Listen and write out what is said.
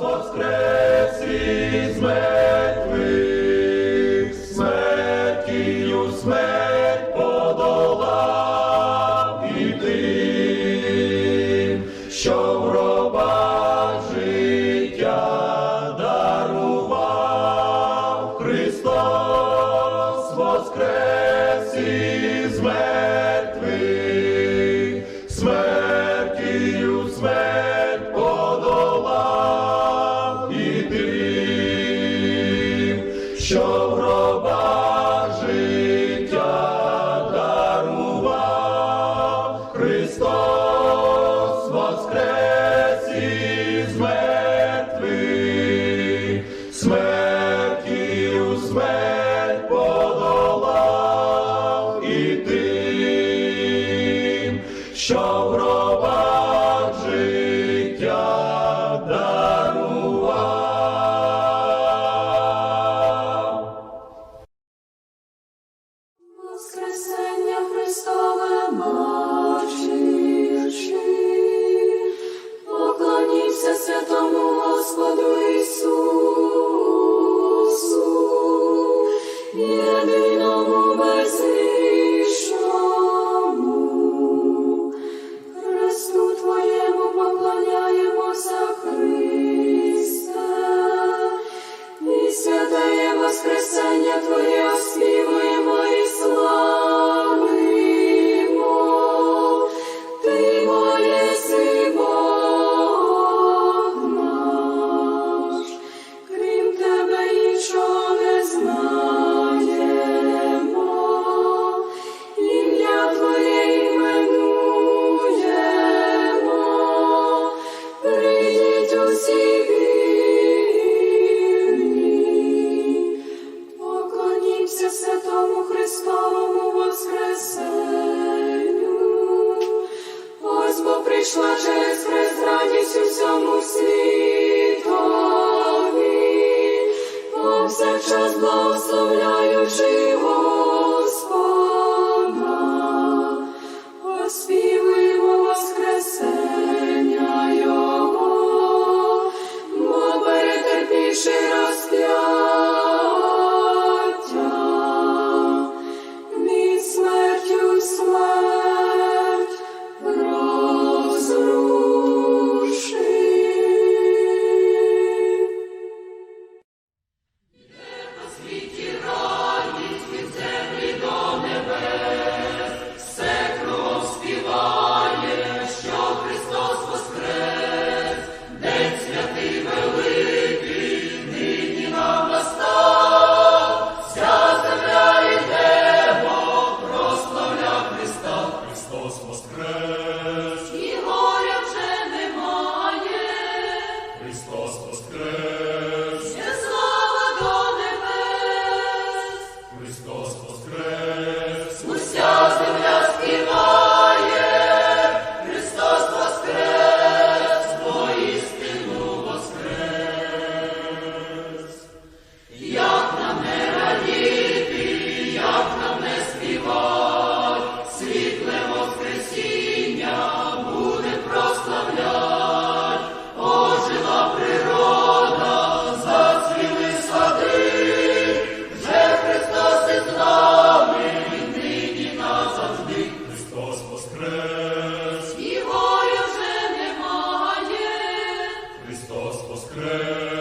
Воскрес із мертвих, смертію смерть подолав і тим, що в гробах життя дарував. Христос воскрес що в гробах життя дарував. Воскресення Христове бачивши, поклонівся святому Господу Ісусу, єдиному бо прийшла через хрест радість усьому світові, повсякчас благословляючи Господа. nostre Nostre